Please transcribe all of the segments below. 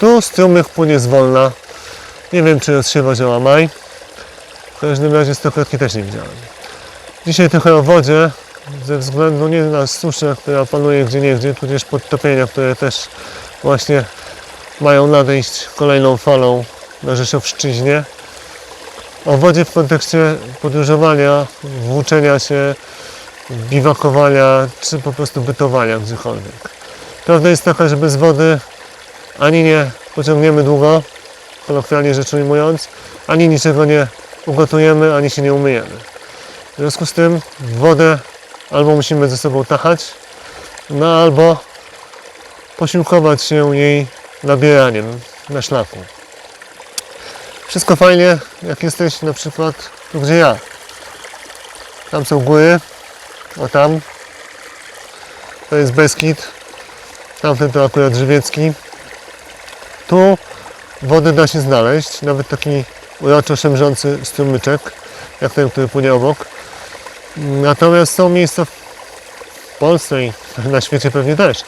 Tu strumyk płynie zwolna. Nie wiem, czy odsiewa działa maj. W każdym razie stokrotka też nie widziałem. Dzisiaj trochę o wodzie, ze względu nie na suszę, która panuje gdzie niegdzie, tudzież podtopienia, które też właśnie mają nadejść kolejną falą na Rzeszowszczyźnie. O wodzie w kontekście podróżowania, włóczenia się, biwakowania, czy po prostu bytowania gdziekolwiek. Prawda jest taka, że bez wody ani nie pociągniemy długo, kolokwialnie rzecz ujmując, ani niczego nie ugotujemy, ani się nie umyjemy. W związku z tym wodę albo musimy ze sobą tachać, no albo posiłkować się jej nabieraniem na szlaku. Wszystko fajnie, jak jesteś na przykład tu, gdzie ja. Tam są góry, o tam. To jest Beskid. Tamten to akurat Żywiecki. Tu wody da się znaleźć, nawet taki uroczo szemrzący strumyczek, jak ten, który płynie obok. Natomiast są miejsca w Polsce i na świecie pewnie też.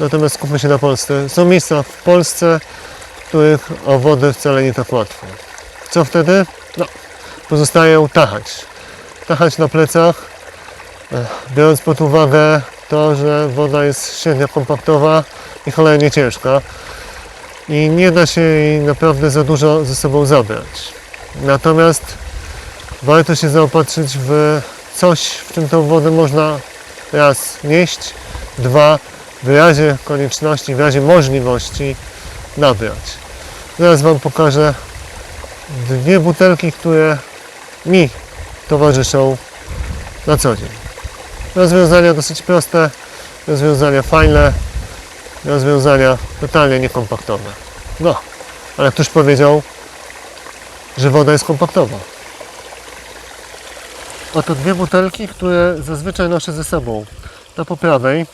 Natomiast skupmy się na Polsce. Są miejsca w Polsce, w których o wodę wcale nie tak łatwo. Co wtedy? No, pozostaje tachać. Tachać na plecach, biorąc pod uwagę to, że woda jest średnio kompaktowa i cholernie ciężka i nie da się jej naprawdę za dużo ze sobą zabrać. Natomiast warto się zaopatrzyć w coś, w czym tą wodę można raz nieść, dwa w razie konieczności, w razie możliwości nabrać. Zaraz Wam pokażę dwie butelki, które mi towarzyszą na co dzień. Rozwiązania dosyć proste, rozwiązania fajne, rozwiązania totalnie niekompaktowe. No, ale któż powiedział, że woda jest kompaktowa? Oto dwie butelki, które zazwyczaj noszę ze sobą. Ta po prawej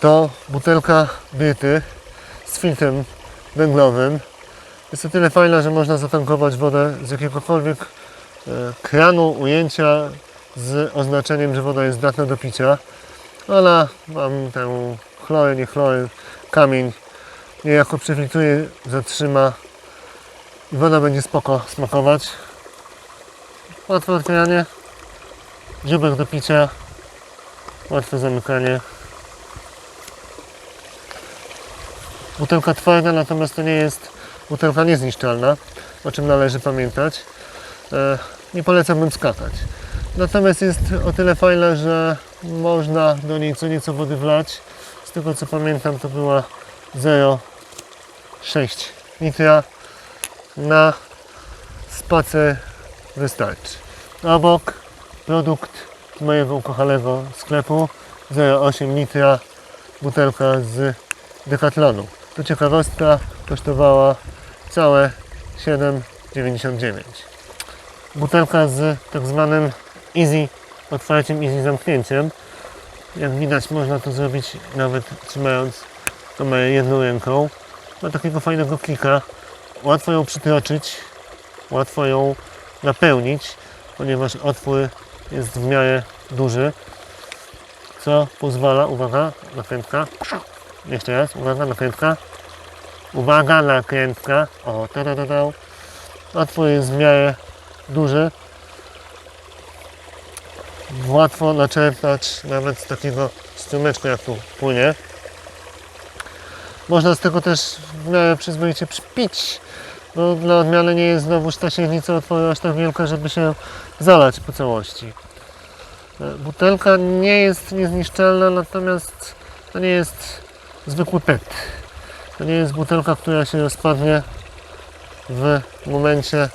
to butelka Birty z filtrem węglowym. Jest o tyle fajna, że można zatankować wodę z jakiegokolwiek e, kranu, ujęcia z oznaczeniem, że woda jest zdatna do picia. Ona mam tę chlory, nie chlory, kamień niejako przefiltruje, zatrzyma i woda będzie spoko smakować. Łatwe otwieranie, dziubek do picia, łatwe zamykanie. Butelka twarda, natomiast to nie jest butelka niezniszczalna, o czym należy pamiętać. E, nie polecałbym skakać. Natomiast jest o tyle fajna, że można do niej co nieco wody wlać. Z tego co pamiętam to była 0,6 litra na spacer wystarczy. Obok produkt mojego ukochanego sklepu 0,8 litra butelka z Decathlonu. To ciekawostka kosztowała całe 7,99. Butelka z tak zwanym easy otwarciem, easy zamknięciem. Jak widać można to zrobić nawet trzymając kamerę jedną ręką. Ma takiego fajnego klika. Łatwo ją przytroczyć, łatwo ją napełnić, ponieważ otwór jest w miarę duży, co pozwala, uwaga, nakrętka, jeszcze raz, uwaga, nakrętka, uwaga, nakrętka, o, ta, ta, ta, ta. Otwór jest w miarę duży, łatwo naczerpać nawet z takiego strumyczka jak tu płynie. Można z tego też w miarę przyzwoicie przypić. No, dla odmiany nie jest znowuż ta średnica otworu aż tak wielka, żeby się zalać po całości. E, Butelka nie jest niezniszczalna, natomiast to nie jest zwykły PET. To nie jest butelka, która się rozpadnie w momencie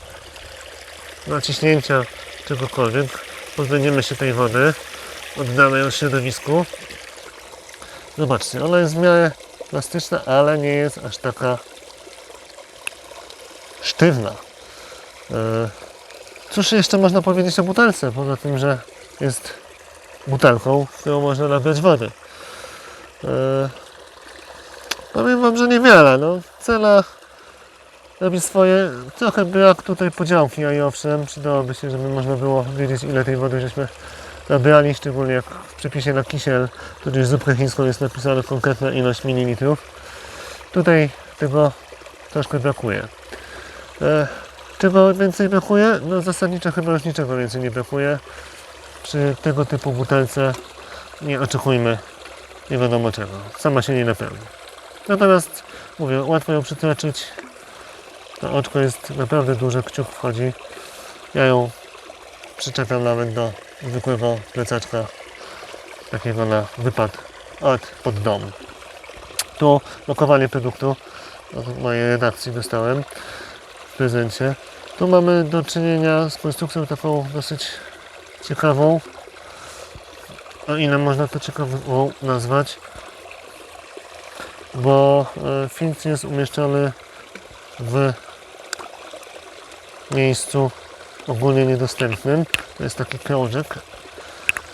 naciśnięcia czegokolwiek. Pozbędziemy się tej wody, oddamy ją środowisku. Zobaczcie, ona jest w miarę plastyczna, ale nie jest aż taka sztywna. E, Cóż jeszcze można powiedzieć o butelce, poza tym, że jest butelką, w którą można nabrać wody. E, Powiem Wam, że niewiele. No, cena robi swoje. Trochę brak tutaj podziałki, a i owszem, przydałoby się, żeby można było wiedzieć, ile tej wody żeśmy nabrali, szczególnie jak w przepisie na kisiel, tudzież zupkę chińską jest napisana konkretna ilość mililitrów. Tutaj tego troszkę brakuje. E, czego więcej brakuje? No zasadniczo chyba już niczego więcej nie brakuje. Przy tego typu butelce nie oczekujmy nie wiadomo czego. Sama się nie napełni. Natomiast mówię, łatwo ją przytraczyć. To oczko jest naprawdę duże, kciuk wchodzi. Ja ją przyczepiam nawet do zwykłego plecaczka takiego na wypad od pod dom. Tu lokowanie produktu od mojej redakcji dostałem w prezencie. Tu mamy do czynienia z konstrukcją taką dosyć ciekawą. O ile można to ciekawą nazwać, bo e, filtr jest umieszczony w miejscu ogólnie niedostępnym. To jest taki krążek.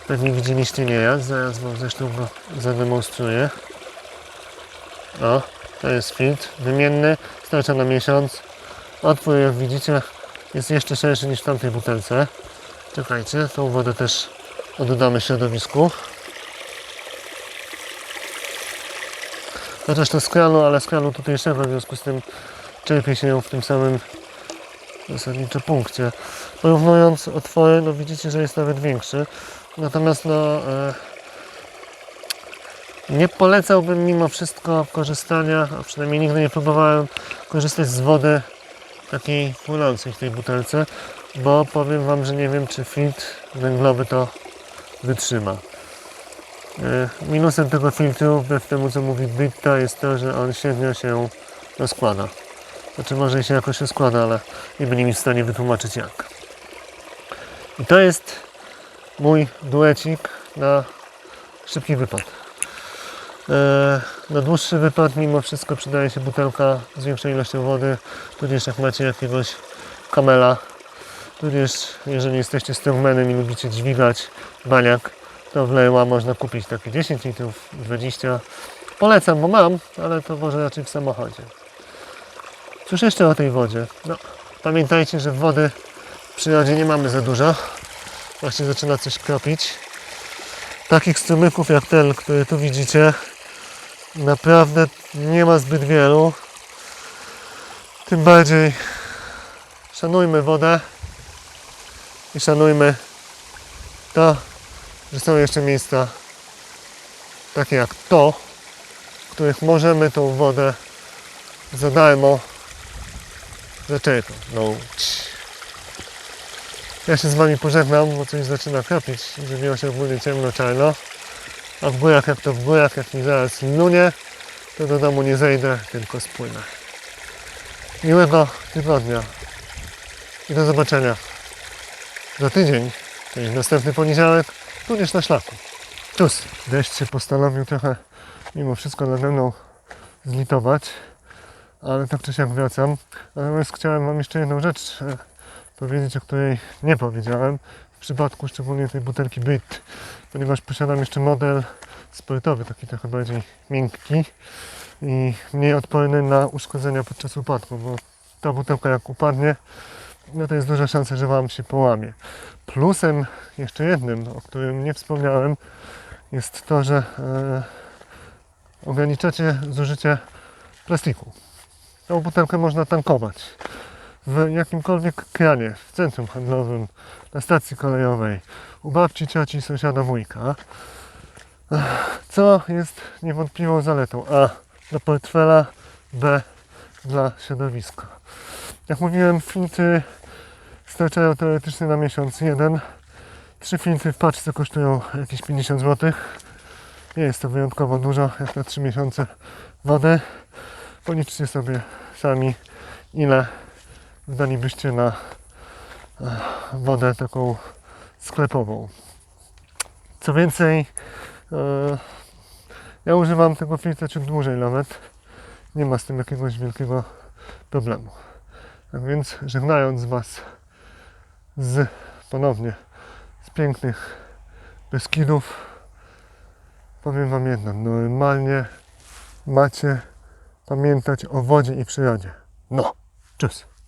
Pewnie widzieliście nieraz, zaraz Wam zresztą go zademonstruję. O, to jest filtr wymienny, starcza na miesiąc. Otwór, jak widzicie, jest jeszcze szerszy niż w tamtej butelce. Czekajcie, tą wodę też oddamy środowisku. Chociaż to z kranu, ale z kranu tutejszego, w związku z tym czerpie się ją w tym samym zasadniczo punkcie. Porównując otwory, no widzicie, że jest nawet większy. Natomiast no, e, nie polecałbym mimo wszystko korzystania, a przynajmniej nigdy nie próbowałem korzystać z wody takiej płynącej w tej butelce, bo powiem Wam, że nie wiem, czy filtr węglowy to wytrzyma. E, Minusem tego filtru, wbrew temu co mówi Britta, jest to, że on średnio się rozkłada. Znaczy może się jakoś rozkłada, ale nie byli mi w stanie wytłumaczyć jak. I to jest mój duecik na szybki wypad. E, Na dłuższy wypad mimo wszystko przydaje się butelka z większą ilością wody, tudzież jak macie jakiegoś kamela, tudzież jeżeli jesteście strongmanem i lubicie dźwigać baniak, to w Leła można kupić takie 10 litrów, 20. Polecam, bo mam, ale to może raczej w samochodzie. Cóż jeszcze o tej wodzie? No, pamiętajcie, że wody w przyrodzie nie mamy za dużo. Właśnie zaczyna coś kropić. Takich strumyków jak ten, który tu widzicie, naprawdę nie ma zbyt wielu. Tym bardziej szanujmy wodę i szanujmy to, że są jeszcze miejsca takie jak to, w których możemy tą wodę za darmo zaczerpnąć. No. Ja się z Wami pożegnam, bo coś zaczyna kropić zrobiło się ogólnie ciemno, czarno. A w górach, jak to w górach, jak mi zaraz lunie, to do domu nie zejdę, tylko spłynę. Miłego tygodnia i do zobaczenia za tydzień, czyli następny poniedziałek, tudzież na szlaku. Tus. Deszcz się postanowił trochę mimo wszystko nade mną zlitować, ale czy siak wracam. Natomiast chciałem Wam jeszcze jedną rzecz e, powiedzieć, o której nie powiedziałem. W przypadku szczególnie tej butelki Brit, ponieważ posiadam jeszcze model sportowy, taki trochę bardziej miękki i mniej odporny na uszkodzenia podczas upadku, bo ta butelka jak upadnie, no to jest duża szansa, że Wam się połamie. Plusem jeszcze jednym, o którym nie wspomniałem, jest to, że e, ograniczacie zużycie plastiku. Tą butelkę można tankować w jakimkolwiek kranie, w centrum handlowym, na stacji kolejowej, u babci, cioci, sąsiada, wujka. Co jest niewątpliwą zaletą A dla portfela, B dla środowiska. Jak mówiłem, filtry starczają teoretycznie na miesiąc jeden. Trzy filtry w paczce kosztują jakieś 50 zł. Nie jest to wyjątkowo dużo, jak na 3 miesiące wody. Policzcie sobie sami, ile wydalibyście na e, wodę taką sklepową. Co więcej, e, ja używam tego filtra ciut dłużej nawet. Nie ma z tym jakiegoś wielkiego problemu. Tak więc żegnając Was z ponownie z pięknych Beskidów powiem Wam jedno, normalnie macie pamiętać o wodzie i przyrodzie. No, cześć.